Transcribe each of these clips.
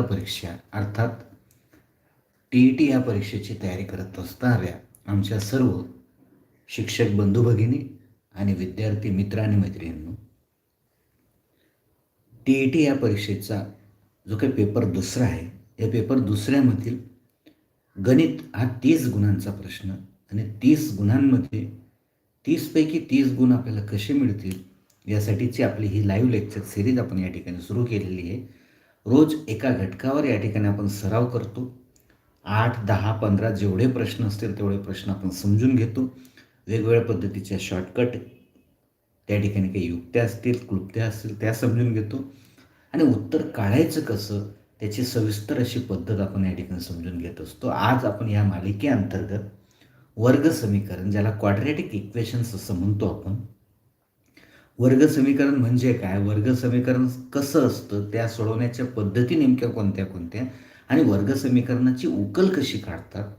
परीक्षा अर्थात T E T या परीक्षेची तयारी करत असणाऱ्या आमच्या सर्व शिक्षक बंधू भगिनी आणि विद्यार्थी मित्र आणि मैत्रिणींनो टी ई टी या परीक्षेचा जो काही पेपर दुसरा आहे या पेपर दुसऱ्यामधील गणित हा तीस गुणांचा प्रश्न आणि तीस गुणांमध्ये तीसपैकी तीस गुण आपल्याला कसे मिळतील यासाठीची आपली ही लाईव्ह लेक्चर सिरीज आपण या ठिकाणी सुरू केलेली आहे. रोज एका घटकावर या ठिकाणी आपण सराव करतो. आठ दहा पंधरा जेवढे प्रश्न असतील तेवढे प्रश्न आपण समजून घेतो. वेगवेगळ्या पद्धतीच्या शॉर्टकट त्या ठिकाणी काही युक्त्या असतील क्लुप्त्या असतील त्या समजून घेतो. आणि उत्तर काढायचं कसं त्याची सविस्तर अशी पद्धत आपण या ठिकाणी समजून घेत असतो. आज आपण या मालिकेअंतर्गत वर्ग समीकरण ज्याला क्वाड्रॅटिक इक्वेशन्स असं म्हणतो आपण वर्ग समीकरण म्हणजे काय? वर्ग समीकरण कसं असतं? त्या सोडवण्याच्या पद्धती नेमक्या कोणत्या कोणत्या? आणि वर्ग समीकरणाची उकल कशी काढतात?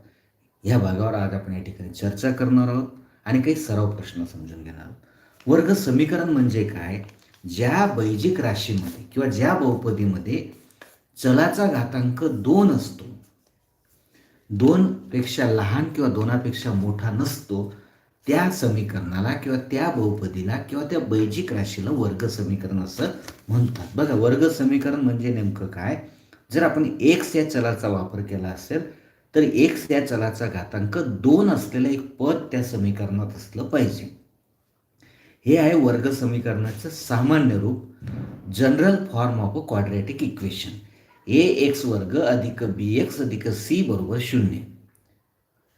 ह्या भागावर आज आपण या ठिकाणी चर्चा करणार आहोत आणि काही सराव प्रश्न समजून घेणार आहोत. वर्ग समीकरण म्हणजे काय? ज्या बैजिक राशीमध्ये किंवा ज्या बहुपदीमध्ये चलाचा घातांक दोन असतो दोनपेक्षा लहान किंवा दोनापेक्षा मोठा नसतो त्या समीकरणाला किंवा त्या बहुपदीला किंवा त्या बैजिक राशीला वर्ग समीकरण असं म्हणतात. बघा वर्ग समीकरण म्हणजे नेमकं काय? जर आपण एक्स या चलाचा वापर केला असेल तर एक्स या चलाचा घातांक दोन असलेलं एक पद त्या समीकरणात असलं पाहिजे. हे आहे वर्ग समीकरणाचं सामान्य रूप general form of a quadratic equation A X वर्ग अधिक बी एक्स अधिक सी बरोबर शून्य.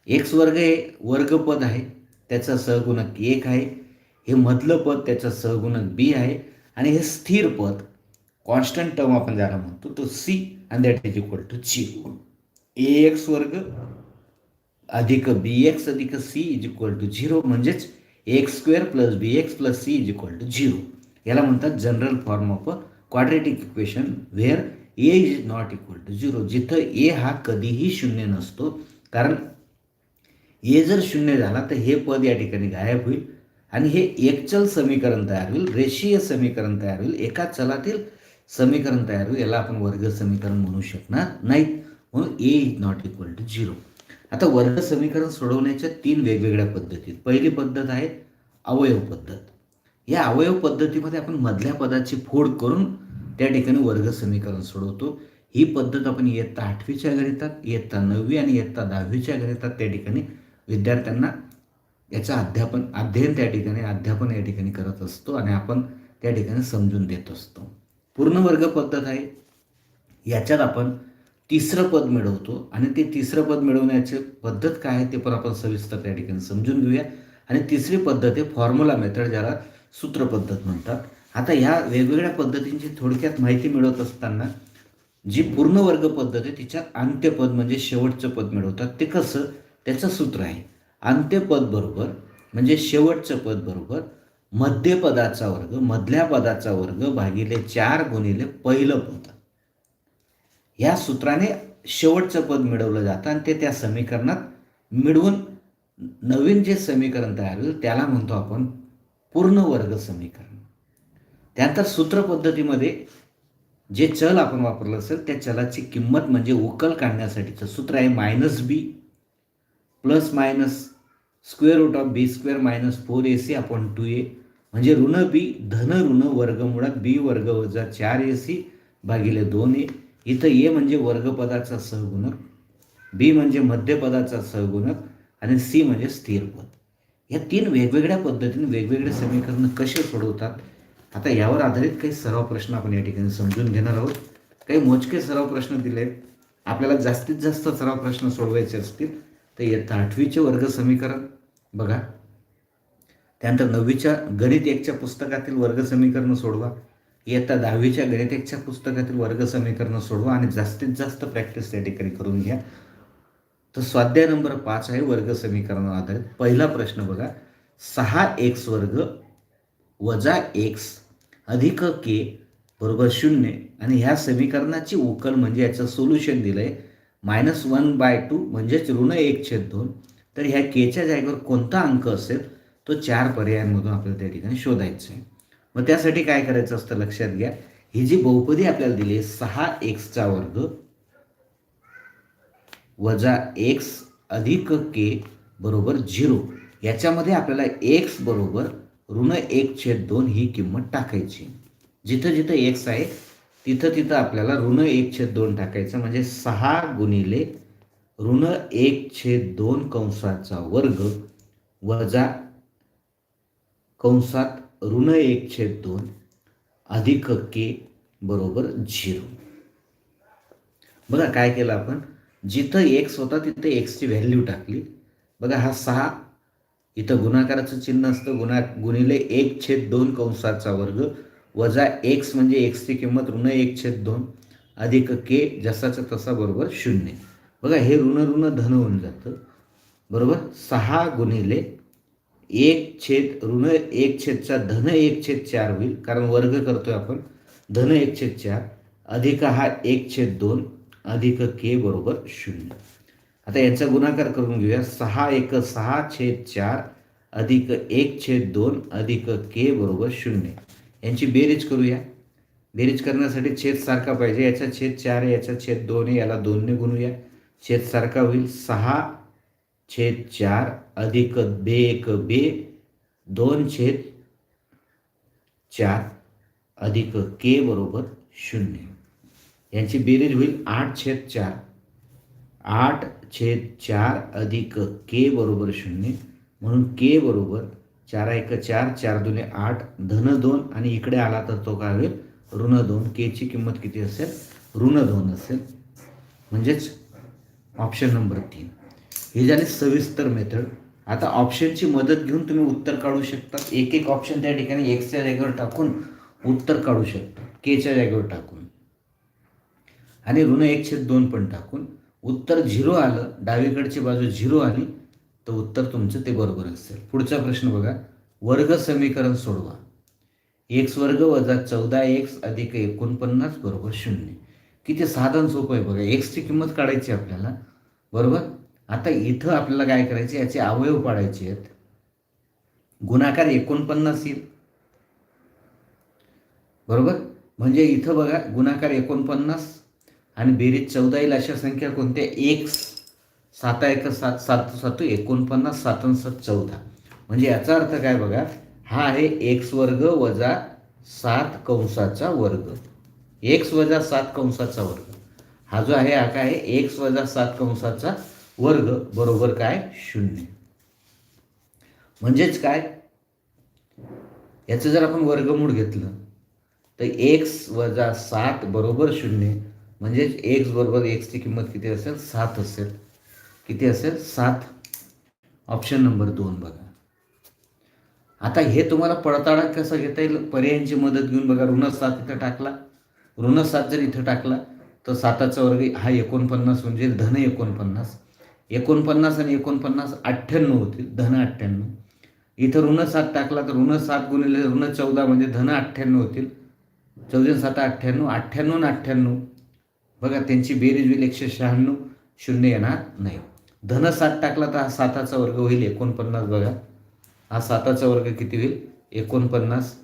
एक्स वर्ग हे वर्गपद आहे. त्याचा सहगुणक एक आहे. हे मधलं पद त्याचा सहगुणक बी आहे. आणि हे स्थिर पद कॉन्स्टंट टर्म आपण ज्याला म्हणतो तो सी आणि दॅट इज इक्वल टू जी ए एक्स वर्ग अधिक बी एक्स अधिक C is equal to zero म्हणजेच X square plus B X plus C is equal to zero याला म्हणतात general form of a quadratic equation where A is not equal to zero जिथं A हा कधीही शून्य नसतो कारण ए जर शून्य झाला तर हे पद या ठिकाणी गायब होईल. आणि हे एकचल समीकरण तयार होईल. रेषीय समीकरण तयार होईल. एका चलातील समीकरण तयार होईल. याला आपण वर्ग समीकरण म्हणू शकणार नाहीत. म्हणून A is not equal to zero आता वर्ग समीकरण सोडवण्याच्या तीन वेगवेगळ्या पद्धती पहिली पद्धत आहे अवयव पद्धत. या अवयव पद्धतीमध्ये आपण मधल्या पदाची फोड करून त्या ठिकाणी वर्ग समीकरण सोडवतो. ही पद्धत आपण इयत्ता आठवीच्या गणितात इयत्ता नववी आणि इयत्ता दहावीच्या गणितात त्या ठिकाणी विद्यार्थ्यांना याचं अध्यापन अध्ययन त्या ठिकाणी अध्यापन या ठिकाणी करत असतो आणि आपण त्या ठिकाणी समजून देत असतो. पूर्ण वर्ग पद्धत आहे. याच्यात आपण तिसरं पद मिळवतो आणि ते तिसरं पद मिळवण्याची पद्धत काय आहे ते पण आपण सविस्तर त्या ठिकाणी समजून घेऊया. आणि तिसरी पद्धत आहे फॉर्म्युला मेथड ज्याला सूत्र पद्धत म्हणतात. आता ह्या वेगवेगळ्या पद्धतींची थोडक्यात माहिती मिळवत असताना जी पूर्ण वर्ग पद्धत आहे तिच्यात अंत्यपद म्हणजे शेवटचं पद मिळवतात. ते कसं? त्याचं सूत्र आहे. अंत्यपद बरोबर म्हणजे शेवटचं पद बरोबर मध्यपदाचा वर्ग मधल्या पदाचा वर्ग भागिले चार गुणिले पहिलं पद. या सूत्राने शेवटचं पद मिळवलं जातं आणि ते त्या समीकरणात मिळवून नवीन जे समीकरण तयार होईल त्याला म्हणतो आपण पूर्ण वर्ग समीकरण. त्यानंतर सूत्रपद्धतीमध्ये जे चल आपण वापरलं असेल त्या चलाची किंमत म्हणजे उकल काढण्यासाठीचं सूत्र आहे minus B. Plus minus square root of B square minus four A C upon two A. म्हणजे ऋण बी धन ऋण वर्गमुळात बी वर्ग वजा चार ए सी भागिले दोन ए. इथं ए म्हणजे वर्गपदाचा सहगुणक बी म्हणजे मध्यपदाचा सहगुणक आणि सी म्हणजे स्थिर पद. या तीन वेगवेगळ्या पद्धतीने वेगवेगळे समीकरण कसे सोडवतात? आता यावर आधारित काही सराव प्रश्न आपण या ठिकाणी समजून घेणार आहोत. काही मोजके सराव प्रश्न दिले आपल्याला जास्तीत जास्त सराव प्रश्न सोडवायचे असतील. तर इयत्ता आठवीचे वर्ग समीकरण बघा. त्यानंतर नववीच्या गणित एकच्या पुस्तकातील वर्ग समीकरण सोडवा. इयत्ता दहावीच्या गणित एकच्या पुस्तकातील वर्ग समीकरण सोडवा आणि जास्तीत जास्त प्रॅक्टिस त्या ठिकाणी करून घ्या. तर स्वाध्याय नंबर पाच आहे वर्ग समीकरण आधारित. पहिला प्रश्न बघा. सहा एक्स वर्ग वजा एक्स अधिक के बरोबर शून्य. आणि ह्या समीकरणाची उकल म्हणजे याचं सोल्युशन दिलं आहे मायनस वन बाय टू म्हणजेच ऋण एक छेद दोन. तर ह्या केच्या जागेवर कोणता अंक असेल तो चार पर्यायांमधून आपल्याला त्या ठिकाणी शोधायचा आहे. मग त्यासाठी काय करायचं असतं लक्षात घ्या. ही जी बहुपदी आपल्याला दिली आहे सहा एक्सचा वर्ग वजा एक्स अधिक के बरोबर झिरो. याच्यामध्ये आपल्याला एक्स बरोबर ऋण एक छेद दोन ही किंमत टाकायची जिथं जिथं एक्स आहे तिथं तिथं आपल्याला ऋण एक छेद दोन टाकायचं म्हणजे सहा गुणिले ऋण एक छेद दोन कंसाचा वर्ग वजा कंसात ऋण एक छेद दोन अधिक के बरोबर झिरो. बघा काय केलं आपण? जिथं एक्स होता तिथं एक्सची व्हॅल्यू टाकली. बघा हा सहा इथं गुणाकाराचं चिन्ह असतं गुणा गुणिले एक छेद दोन कंसाचा वर्ग वजा एक्स म्हणजे एक्सची किंमत ऋण एक छेद दोन अधिक के जसाचा तसा बरोबर शून्य. बघा हे ऋण ऋण धन होऊन जातं. बरोबर? सहा गुणिले एक छेद ऋण एक छेदचा धन एक छेद चार होईल. कारण वर्ग करतोय आपण. धन एक छेद चार अधिक हा एक छेद दोन अधिक के बरोबर शून्य. आता याचा गुणाकार करून घेऊया. सहा एक सहा छेद चार अधिक एक छेद दोन अधिक के बरोबर शून्य. यांची बेरीज करूया. बेरीज करण्यासाठी छेद सारखा पाहिजे. याचा छेद चार आहे याचा छेद दोन आहे याला दोनने गुणूया. छेद सारखा होईल सहा छेद चार अधिक बे एक बे दोन छेद चार अधिक के बरोबर शून्य. यांची बेरीज होईल आठ छेद चार. आठ छेद चार अधिक के बरोबर शून्य. म्हणून के बरोबर चार एक चार चार दुने आठ धन दोन आणि इकडे आला तर तो काय होईल? ऋण दोन. केची किंमत किती असेल? ऋण दोन असेल. म्हणजेच ऑप्शन नंबर तीन. हे झाले सविस्तर मेथड आता ऑप्शनची मदत घेऊन तुम्ही उत्तर काढू शकता. एक एक ऑप्शन त्या ठिकाणी एक्सच्या जागेवर टाकून उत्तर काढू शकता. केच्या जागेवर टाकून. आणि ऋण एकशे दोन पण टाकून. उत्तर झिरो आलं डावीकडची बाजू झिरो आली तर उत्तर तुमचं ते बरोबर असेल. पुढचा प्रश्न बघा. वर्ग समीकरण सोडवा. एक्स वर्ग वजा चौदा एक्स अधिक एकोणपन्नास बरोबर शून्य. किती साधन सोपं आहे बघा. एक्सची किंमत काढायची आपल्याला. बरोबर? आता इथं आपल्याला काय करायचे याचे अवयव पाडायचे आहेत. गुणाकार एकोणपन्नास येईल. बरोबर? म्हणजे इथं बघा गुणाकार एकोणपन्नास आणि बेरीज चौदा येईल अशा संख्या कोणत्या? एक्स सात एक सात सात सात एकोणपन्नास सात सात चौदा. म्हणजे याचा अर्थ काय बघा हा आहे एक्स वर्ग वजा सात कंसाचा वर्ग. एक्स वजा सात कंसाचा वर्ग. हा जो आहे हा काय आहे? एक्स वजा सात कंसाचा वर्ग बरोबर काय? शून्य. म्हणजेच काय? याचं जर आपण वर्गमूळ घेतलं तर एक्स वजा सात बरोबर शून्य. म्हणजेच एक्स बरोबर एक्सची किंमत किती असेल? सात असेल. किती असेल? सात. ऑप्शन नंबर दोन बघा. आता हे तुम्हाला पडताळा कसं घेता येईल? पर्यायांची मदत घेऊन बघा. ऋण सात इथं टाकला. ऋण सात जर इथं टाकला तर साताचा वर्ग हा एकोणपन्नास म्हणजे धन एकोणपन्नास. एकोणपन्नास आणि एकोणपन्नास अठ्ठ्याण्णव होतील. धन अठ्ठ्याण्णव. इथं ऋण सात टाकला तर ऋण सात गुणिले ऋण चौदा म्हणजे धन अठ्ठ्याण्णव होतील. चौदा सात अठ्ठ्याण्णव. अठ्ठ्याण्णव अठ्ठ्याण्णव. बघा त्यांची बेरीज होईल एकशे शहाण्णव. शून्य येणार नाही. धन सात टाकला तर हा साताचा वर्ग होईल एकोणपन्नास बघा. हा साताचा वर्ग किती होईल? एकोणपन्नास.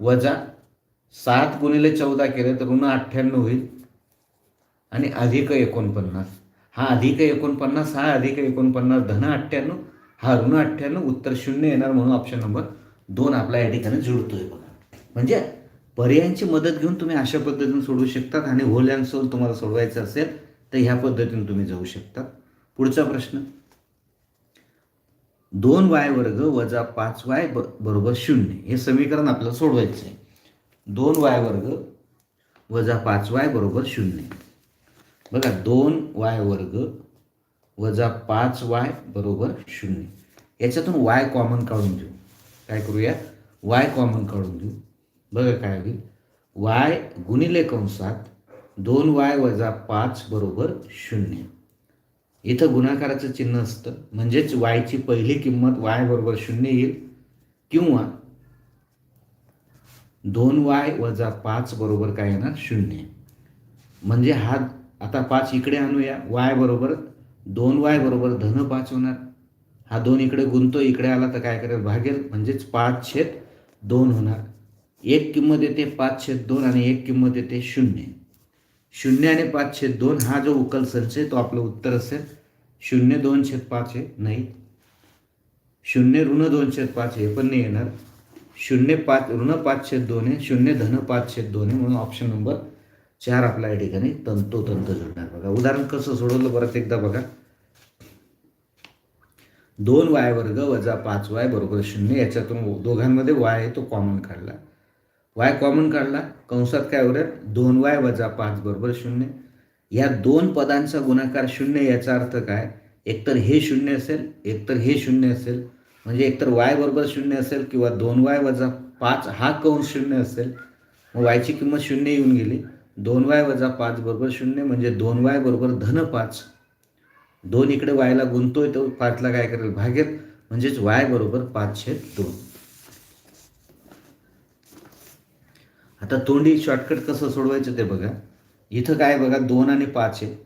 वजा सात गुणिले चौदा केलं तर ऋण अठ्ठ्याण्णव होईल. आणि अधिक एकोणपन्नास. हा अधिक एकोणपन्नास हा अधिक एकोणपन्नास धन अठ्ठ्याण्णव हा ऋण अठ्ठ्याण्णव उत्तर शून्य येणार म्हणून ऑप्शन नंबर दोन आपला या ठिकाणी जुळतोय बघा. म्हणजे पर्यायांची मदत घेऊन तुम्ही अशा पद्धतीने सोडवू शकतात आणि होल अँड सोल तुम्हाला सोडवायचं असेल तर ह्या पद्धतीने तुम्ही जाऊ शकता. पुढचा प्रश्न. दोन वाय वर्ग वजा पाच वाय ब बरोबर शून्य. हे समीकरण आपल्याला सोडवायचं आहे दोन वाय वर्ग वजा पाच वाय बरोबर शून्य. बघा दोन वाय वर्ग वजा पाच वाय बरोबर शून्य. याच्यातून वाय कॉमन काढून घेऊ. काय करूया? वाय कॉमन काढून घेऊ. बघा काय होईल. वाय गुणिले कंसात दोन वाय वजा पाच बरोबर शून्य. इथं गुणाकाराचं चिन्ह असतं. म्हणजेच वायची पहिली किंमत वाय बरोबर शून्य येईल किंवा दोन वाय वजा पाच बरोबर काय येणार? शून्य. म्हणजे हा आता पाच इकडे आणूया. वाय बरोबर दोन वाय बरोबर धन पाच होणार. हा दोन इकडे गुंतो इकडे आला तर काय करेल? भागेल. म्हणजेच पाच छेद दोन होणार. एक किंमत येते पाच छेद दोन आणि एक किंमत येते शून्य. शून्य आणि पाच छेद दोन हा जो उकल संच आहे तो आपलं उत्तर असेल. शून्य दोन छेद पाच आहे. नाही. शून्य ऋण दोन छेद पाच हे पण नाही येणार. शून्य पाच ऋण पाच छेद दोन आहे. शून्य धन पाच छेद दोन आहे म्हणून ऑप्शन नंबर चार आपल्या या ठिकाणी तंतोतंत जुळणार बघा उदाहरण कसं सोडवलं परत एकदा बघा. दोन वाय वर्ग वजा पाच वाय बरोबर शून्य. याच्यातून दोघांमध्ये वाय आहे तो कॉमन काढला. वाय कॉमन काढला. कंसात काय उरेल दोन वाय वजा पाच बरोबर शून्य. या दोन पदांचा गुणाकार शून्य याचा अर्थ काय? एकतर हे शून्य असेल एकतर हे शून्य असेल. म्हणजे एकतर वाय बरोबर शून्य असेल किंवा दोन वाय वजा पाच हा कंस शून्य असेल? मग वायची किंमत शून्य येऊन गेली. दोन वाय वजा पाच बरोबर शून्य म्हणजे दोन वाय बरोबर धन पाच. दोन इकडे वायला गुंतोय तो पाचला काय करेल? भागेत म्हणजेच वाय बरोबर पाचशे दोन. आता तोंडी शॉर्टकट कसं सोडवायचं ते बघा. इथं काय बघा दोन आणि पाच आहे.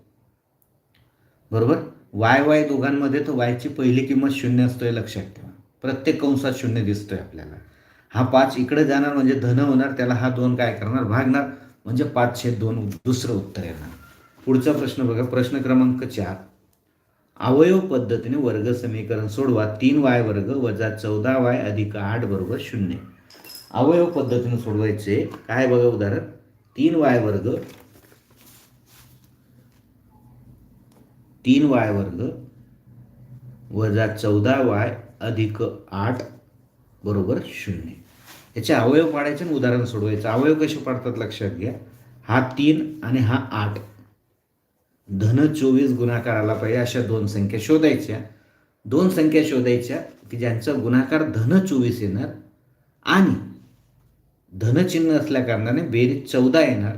बरोबर? वाय वाय दोघांमध्ये तर वायची पहिली किंमत शून्य असतोय लक्षात ठेवा. प्रत्येक कंसात शून्य दिसतोय आपल्याला. हा पाच इकडे जाणार म्हणजे धन होणार त्याला हा दोन काय करणार? भागणार. म्हणजे पाचशे दोन दुसरं उत्तर येणार. पुढचा प्रश्न बघा प्रश्न क्रमांक चार. अवयव पद्धतीने वर्ग समीकरण सोडवा. तीन वाय वर्ग वजा चौदा वाय अधिक आठ बरोबर शून्य. अवयव पद्धतीने सोडवायचे. काय बघा उदाहरण? तीन वाय वर्ग तीन वाय वर्ग वजा चौदा वाय अधिक आठ बरोबर शून्य. याचे अवयव पाडायचे आणि उदाहरण सोडवायचं. अवयव कसे पाडतात लक्षात घ्या. हा तीन आणि हा आठ. धन चोवीस गुणाकार आला पाहिजे अशा दोन संख्या शोधायच्या. दोन संख्या शोधायच्या की ज्यांचा गुणाकार धन चोवीस येणार आणि धनचिन्ह असल्या कारणाने बेरीज चौदा येणार.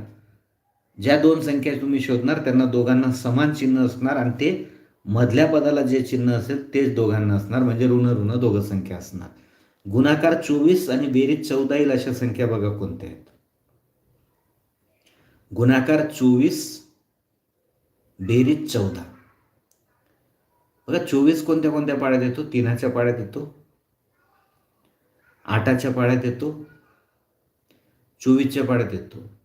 ज्या दोन संख्या तुम्ही शोधणार त्यांना दोघांना समान चिन्ह असणार आणि ते मधल्या पदाला जे चिन्ह असेल तेच दोघांना असणार. म्हणजे ऋण ऋण दोघं संख्या असणार. गुणाकार चोवीस आणि बेरीज चौदा येईल अशा संख्या बघा कोणत्या आहेत. गुणाकार चोवीस बेरीज चौदा. बघा चोवीस कोणत्या कोणत्या पाड्यात येतो? तीनाच्या पाड्यात येतो. आठाच्या पाड्यात येतो. चोवीसच्या पाड्यात येतो.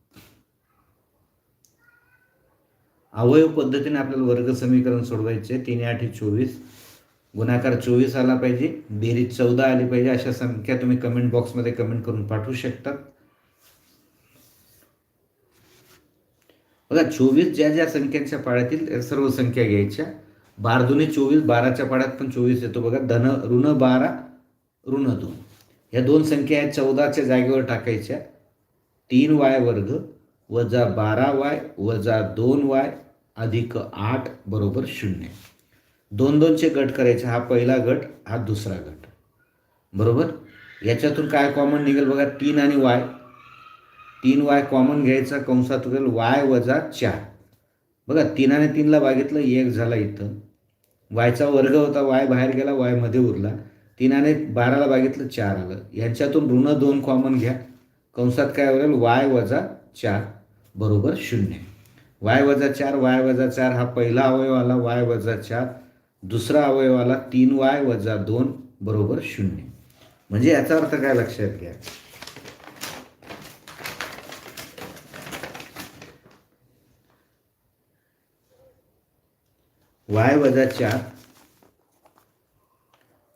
अवयव पद्धतीने आपल्याला वर्ग समीकरण सोडवायचे तीन आठी चोवीस. गुणाकार चोवीस आला पाहिजे बेरीज चौदा आली पाहिजे अशा संख्या तुम्ही कमेंट बॉक्समध्ये कमेंट करून पाठवू शकतात. बघा चोवीस ज्या ज्या संख्यांच्या पाड्यातील त्या सर्व संख्या घ्यायच्या. बार दुने चोवीस बाराच्या पाड्यात पण चोवीस येतो बघा. धन ऋण बारा ऋण दोन. ह्या दोन संख्या आहेत चौदाच्या जागेवर टाकायच्या. तीन वाय वर्ग वजा बारा वाय वजा दोन वाय अधिक आठ बरोबर शून्य. दोन दोनचे गट करायचे हा पहिला गट हा दुसरा गट. बरोबर? याच्यातून काय कॉमन निघेल बघा तीन आणि वाय. तीन वाय कॉमन घ्यायचा कंसात उरेल वाय वजा चार. बघा तीन आणि तीनला बघितलं एक झाला इथं. वायचा वर्ग होता वाय बाहेर गेला वायमध्ये उरला. तीन आणि बाराला बघितलं चार आलं. यांच्यातून ऋण दोन कॉमन घ्या. कंसात काय उरेल वाय वजा चार बरोबर शून्य. वाय वजा चार वाय वजा चार हा पहिला अवयव आला वाय वजा चार दुसरा अवयव आला तीन वाय वजा दोन बरोबर शून्य. म्हणजे याचा अर्थ काय लक्षात घ्या? वाय वजा चार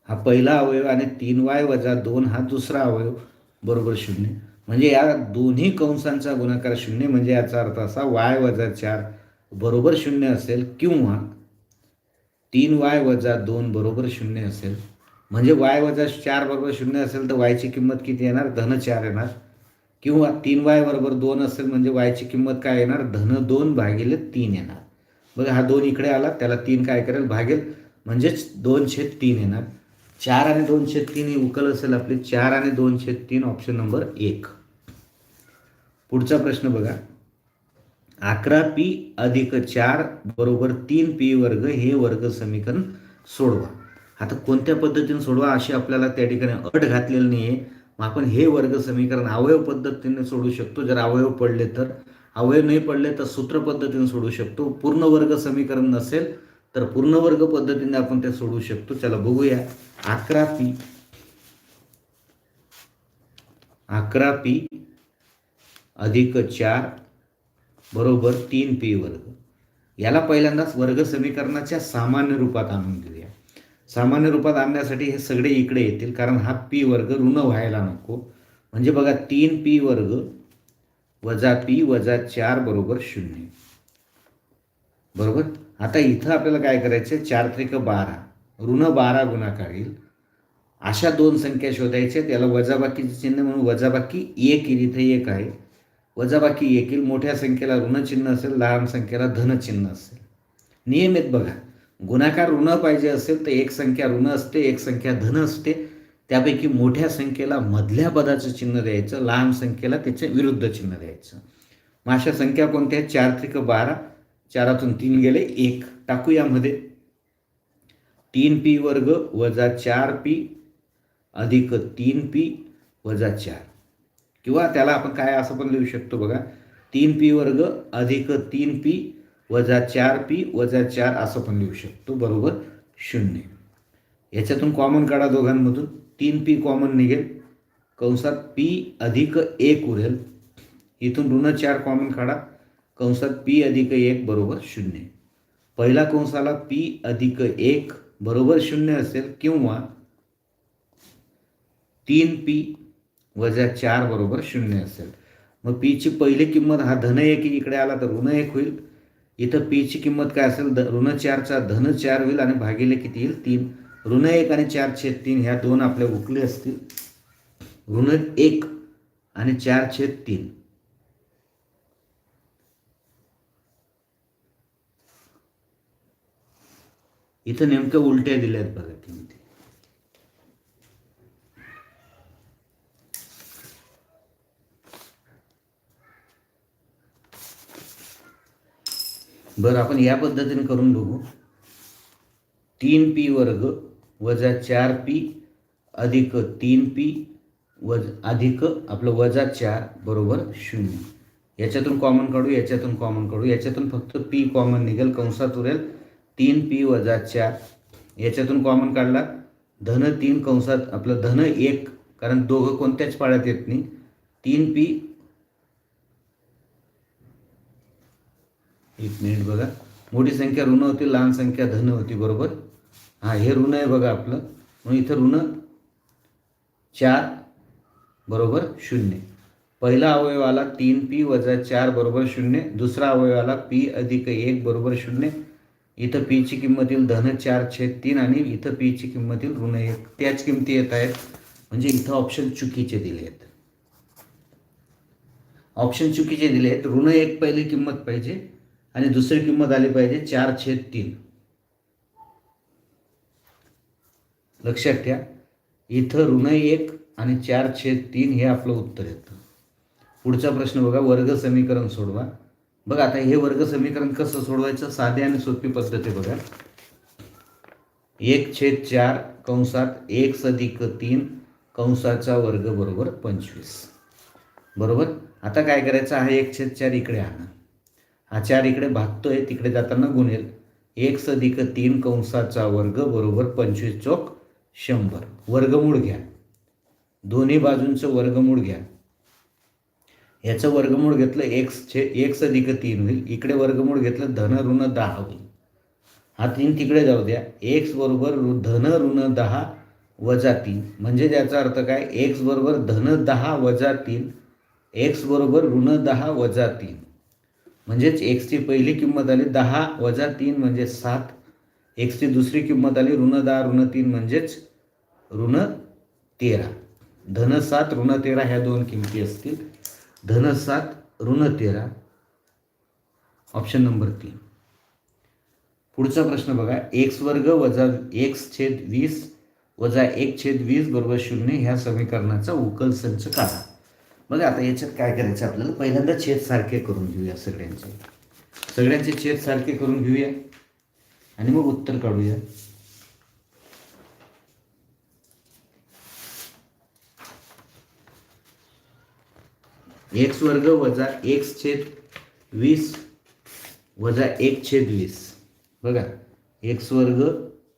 हा पहिला अवयव आणि तीन वाय वजा दोन हा दुसरा अवयव बरोबर शून्य. म्हणजे या दोन्ही कंसांचा गुणाकार शून्य म्हणजे याचा अर्थ असा वाय वजा चार बरोबर शून्य असेल किंवा तीन वाय वजा दोन बरोबर शून्य असेल. म्हणजे वाय वजा चार बरोबर शून्य असेल तर वायची किंमत किती येणार? धन चार येणार. किंवा तीन वाय बरोबर दोन असेल म्हणजे वायची किंमत काय येणार? धन दोन भागिले तीन येणार. बघा हा दोन इकडे आला त्याला तीन काय करेल? भागेल. म्हणजेच दोन छेद तीन येणार. चार आणि दोन छेद तीन ही उकल असेल आपली. चार आणि दोन छेद तीन ऑप्शन नंबर एक. पुढचा प्रश्न बघा. अकरा पी अधिक चार बरोबर तीन पी वर्ग हे वर्ग समीकरण सोडवा. आता कोणत्या पद्धतीने सोडवा अशी आपल्याला त्या ठिकाणी अट घातलेली नाही आहे मग आपण हे वर्ग समीकरण अवयव पद्धतीने सोडू शकतो. जर अवयव पडले तर. अवयव नाही पडले तर सूत्र पद्धतीने सोडू शकतो. पूर्ण वर्ग समीकरण नसेल तर पूर्ण वर्ग पद्धतीने आपण ते सोडू शकतो. चला बघूया. अकरा पी अकरा पी अधिक चार बरोबर तीन पी वर्ग. याला पहिल्यांदाच वर्ग समीकरणाच्या सामान्य रूपात आणून घेऊया सामान्य रूपात आणण्यासाठी हे सगळे इकडे येतील कारण हा पी वर्ग ऋण व्हायला नको. म्हणजे बघा तीन पी वर्ग वजा पी वजा चार बरोबर शून्य. बरोबर? आता इथं आपल्याला काय करायचं आहे चार त्रिक बारा. ऋण बारा गुणाकार येईल. अशा दोन संख्या शोधायच्या त्याला वजाबाकीचे चिन्ह म्हणून वजाबाकी एक येईल. इथे एक आहे. वजाबाकी एक मोठ्या संख्येला ऋणचिन्ह असेल लहान संख्येला धनचिन्ह असेल. नियमित बघा. गुणाकार ऋण पाहिजे असेल तर एक संख्या ऋण असते एक संख्या धन असते. त्यापैकी मोठ्या संख्येला मधल्या पदाचं चिन्ह द्यायचं लहान संख्येला त्याचे विरुद्ध चिन्ह द्यायचं. मग अशा संख्या कोणत्या चार त्रिक बारा. चारातून तीन गेले एक. टाकू यामध्ये तीन पी वर्ग वजा चार पी अधिक तीन पी वजा चार. किंवा त्याला आपण काय असं पण लिहू शकतो बघा तीन पी वर्ग अधिक तीन पी वजा चार पी वजा चार असं पण लिहू शकतो बरोबर शून्य. याच्यातून कॉमन काढा दोघांमधून. तीन पी कॉमन निघेल. कंसात पी अधिक एक उरेल. इथून ऋण चार कॉमन काढा. कंसात पी अधिक एक बरोबर शून्य. पहिला कंसाला पी अधिक एक बरोबर शून्य असेल किंवा तीन पी वजा चार बरोबर शून्य असेल. मग पीची पहिली किंमत हा धन एक इकडे आला तर ऋण एक होईल. इथं पीची किंमत काय असेल? द ऋण चारचा धन चार होईल आणि भागिले किती येईल? तीन. ऋण एक आणि चार छेद तीन ह्या दोन आपल्या उकले असतील. ऋण एक आणि चार छेद तीन. इथं नेमकं उलट्या दिल्या आहेत बघा किमती. बरं आपण या पद्धतीने करून बघू. तीन पी वर्ग वजा चार पी अधिक तीन पी वज अधिक आपलं वजा चार बरोबर शून्य. याच्यातून कॉमन काढू याच्यातून कॉमन काढू. याच्यातून फक्त पी कॉमन निघेल कंसात उरेल. तीन पी वजा चार. याच्यातून कॉमन काढला. धन तीन कंसात आपलं धन एक. कारण दोघं कोणत्याच पाळ्यात येत नाही. तीन पी एक मिनिट बघा. मोठी संख्या ऋण होती लहान संख्या धन होती बरोबर? हां हे ऋण आहे बघा आपलं. मग इथं ऋण चार बरोबर शून्य. पहिला अवयव आला तीन पी वजा चार बरोबर शून्य. दुसरा अवयव आला पी अधिक एक बरोबर शून्य. इथं पीची किंमत येईल धन चार छेद तीन आणि इथं पीची किंमत येईल ऋण एक. त्याच किमती येत आहेत. म्हणजे इथं ऑप्शन चुकीचे दिले आहेत. ऑप्शन चुकीचे दिले आहेत. ऋण एक पहिली किंमत पाहिजे. आणि दुसरी किंमत आली पाहिजे चार छेद तीन. लक्षात ठ्या इथं ऋण एक आणि चार छेद तीन हे आपलं उत्तर येतं. पुढचा प्रश्न बघा वर्ग समीकरण सोडवा. बघा आता हे वर्ग समीकरण कसं सोडवायचं? साधे आणि सोपी पद्धत आहे बघा. एक छेद चार कंसात एक अधिक तीन कंसाचा वर्ग बरोबर पंचवीस. बरोबर? आता काय करायचं? आहे एक छेद चार इकडे आणा. आचार चार इकडे भागतोय तिकडे जाताना गुणेल एक अधिक तीन कंसाचा वर्ग बरोबर पंचवीस चौक शंभर. वर्गमूळ घ्या. दोन्ही बाजूंचं वर्गमूळ घ्या. याचं वर्गमूळ घेतलं एक्सचे एक्स अधिक तीन होईल. इकडे वर्गमूळ घेतलं धन ऋण दहा होईल. हा तीन तिकडे जाऊ द्या. एक्स बरोबर धन ऋण दहा वजा तीन. म्हणजे त्याचा अर्थ काय? एक्स बरोबर धन दहा वजा तीन. एक्स बरोबर ऋण दहा वजा तीन. म्हणजेच एक्सची पहिली किंमत आली दहा वजा तीन म्हणजे सात. एक्सची दुसरी किंमत आली ऋण दहा ऋण तीन म्हणजेच ऋण तेरा. धन सात ऋण तेरा ह्या दोन किमती असतील. धन सात ऋण तेरा. ऑप्शन नंबर तीन. पुढचा प्रश्न बघा. एक्स वर्ग वजा एक्स छेद वीस वजा एक छेद वीस बरोबर शून्य ह्या समीकरणाचा उकल संच काढा. बघा आता याच्यात काय करायचं आपल्याला? पहिल्यांदा छेद सारखे करून घेऊया सगळ्यांचे. सगळ्यांचे छेद सारखे करून घेऊया. आणि मग उत्तर काढूया. एक्स वर्ग वजा एक्स छेद वीस वजा एक छेद वीस. बघा एक्स वर्ग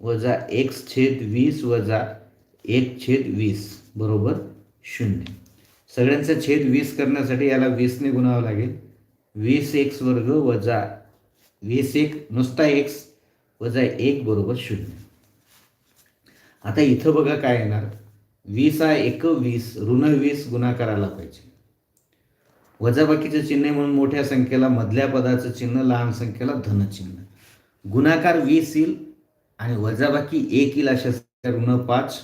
वजा एक्स छेद वीस वजा एक छेद वीस. बरोबर? शून्य. सगळ्यांचा छेद वीस करण्यासाठी याला वीसने गुणावं लागेल. वीस एक्स वर्ग वजा वीस एक नुसता एक्स वजा एक बरोबर शून्य. आता इथं बघा काय येणार. वीस हा एक वीस ऋण वीस गुणाकाराला पाहिजे. वजाबाकीचं चिन्ह म्हणून मोठ्या संख्येला मधल्या पदाचं चिन्ह लहान संख्येला धनचिन्ह गुणाकार वीस येईल आणि वजाबाकी एक येईल अशा ऋण पाच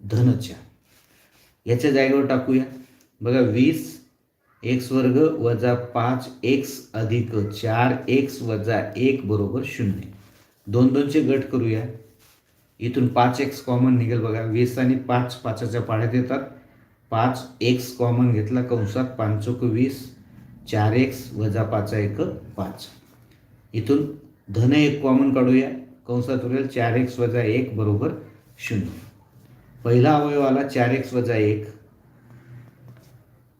धन चार. याच्या जागेवर टाकूया. बघा वीस एक्स वर्ग वजा पाच एक्स अधिक चार एक्स वजा एक बरोबर शून्य. दोन दोनचे गट करूया. इथून पाच एक्स कॉमन निघेल बघा. वीस आणि पाच पाचाच्या पाड्यात येतात. पाच एक्स कॉमन घेतला कंसात पांचोक वीस चार एक्स वजा पाच एक पाच. इथून धन एक कॉमन काढूया. कंसात उरेल चार एक्स वजा एक बरोबर शून्य. पहिला अवयव आला चार एक्स वजा एक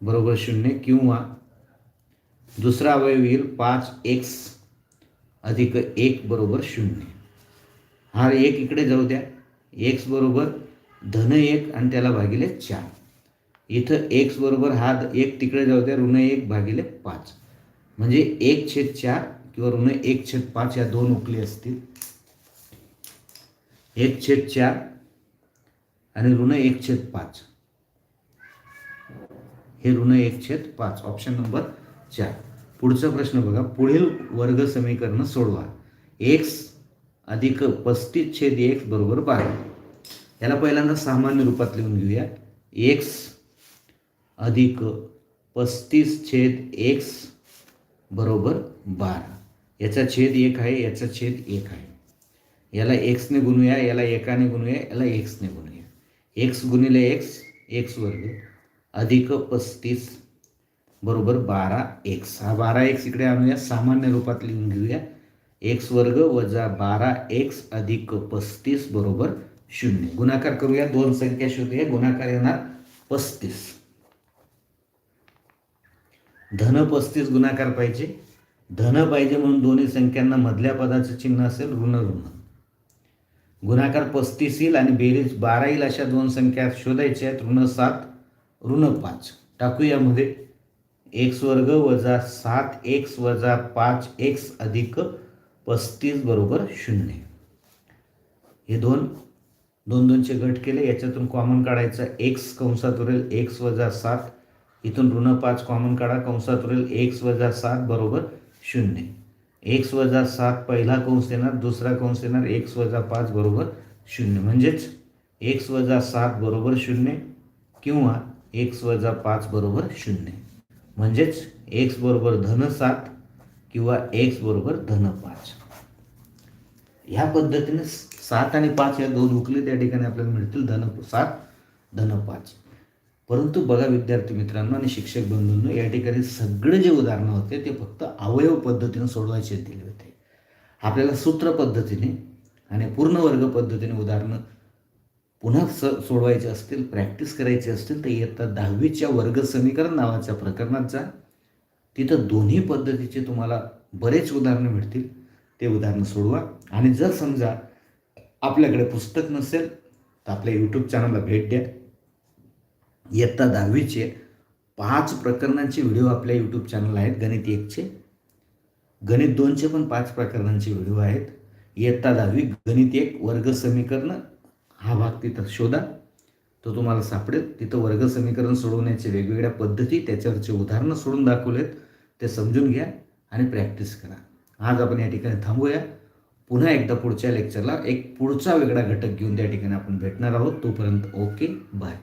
बरोबर शून्य किंवा दुसरा अवयव येईल पाच एक्स अधिक एक बरोबर शून्य. हा एक इकडे जाऊ द्या. एक्स बरोबर धन एक आणि त्याला भागिले चार. इथं एक्स बरोबर हा एक तिकडे जाऊ द्या ऋण एक भागिले पाच. म्हणजे एक छेद चार किंवा ऋण एक छेद पाच या दोन उकली असतील. एक छेद चार आणि ऋण एक छेद पाच. हे ऋण एक छेद पाच. ऑप्शन नंबर चार. पुढचा प्रश्न बघा. पुढील वर्ग समीकरण सोडवा. एक्स अधिक पस्तीस छेद एक्स बरोबर बारा. याला पहिल्यांदा सामान्य रूपात लिहून घेऊया. एक्स अधिक पस्तीस छेद एक्स बरोबर बारा. याचा छेद एक आहे याचा छेद एक आहे. याला एक्सने गुणूया याला एकाने गुणूया याला एक्सने गुणूया. एक्स गुणिले एक्स एक्स वर्ग अधिक पस्तीस बरोबर बारा एक्स. हा बारा एक्स इकडे आणूया. सामान्य रूपात लिहून घेऊया. एक्स वर्ग वजा बारा एक्स अधिक पस्तीस बरोबर शून्य. गुणाकार करूया. दोन संख्या शोधूया. गुणाकार येणार पस्तीस. धन पस्तीस गुणाकार पाहिजे. धन पाहिजे म्हणून दोन्ही संख्यांना मधल्या पदाचं चिन्ह असेल ऋण ऋण. गुणाकार पस्तीस येईल आणि बेरीज बारा येईल अशा दोन संख्या शोधायच्या आहेत. ऋण सात ऋण पाच. टाकू यामध्ये एक्स वर्ग वजा सात एक्स वजा पाच एक्स अधिक पस्तीस बरोबर शून्य. हे दोन दोन दोनचे गट केले. याच्यातून कॉमन काढायचं. एक्स कंसात उरेल एक्स वजा सात. इथून ऋण पाच कॉमन काढा. कंसात उरेल एक्स वजा सात बरोबर शून्य. एक्स वजा सात पहिला कंस येणार दुसरा कंस येणार एक्स वजा पाच बरोबर शून्य. म्हणजेच एक्स वजा सात बरोबर शून्य किंवा एक्स वजा पाच बरोबर शून्य. म्हणजेच एक्स बरोबर धन सात किंवा एक्स बरोबर धन पाच. ह्या पद्धतीने सात आणि पाच या दोन उकले त्या ठिकाणी आपल्याला मिळतील धन सात धन पाच. परंतु बघा विद्यार्थी मित्रांनो आणि शिक्षक बंधूंनो या ठिकाणी सगळे जे उदाहरणं होते ते फक्त अवयव पद्धतीने सोडवायचे दिले होते. आपल्याला सूत्र पद्धतीने आणि पूर्ण वर्ग पद्धतीने उदाहरणं पुन्हा स सोडवायचे असतील प्रॅक्टिस करायची असतील तर इयत्ता दहावीच्या वर्ग समीकरण नावाच्या प्रकरणात जा तिथं दोन्ही पद्धतीचे तुम्हाला बरेच उदाहरणं मिळतील. ते उदाहरणं सोडवा. आणि जर समजा आपल्याकडे पुस्तक नसेल तर आपल्या यूट्यूब चॅनलला भेट द्या. इयत्ता दहावीचे पाच प्रकरणांचे व्हिडिओ आपल्या यूट्यूब चॅनल आहेत गणित एकचे. गणित दोनचे पण पाच प्रकरणांचे व्हिडिओ आहेत. इयत्ता दहावी गणित एक वर्ग समीकरण हा भाग तिथं शोधा. तो तुम्हाला सापडेल. तिथं वर्ग समीकरण सोडवण्याचे वेगवेगळ्या पद्धती त्याच्यावरचे उदाहरणं सोडून दाखवलेत. ते समजून घ्या आणि प्रॅक्टिस करा. आज आपण या ठिकाणी थांबूया. पुन्हा एकदा पुढच्या लेक्चरला एक पुढचा वेगळा घटक घेऊन त्या ठिकाणी आपण भेटणार आहोत. तोपर्यंत ओके बाय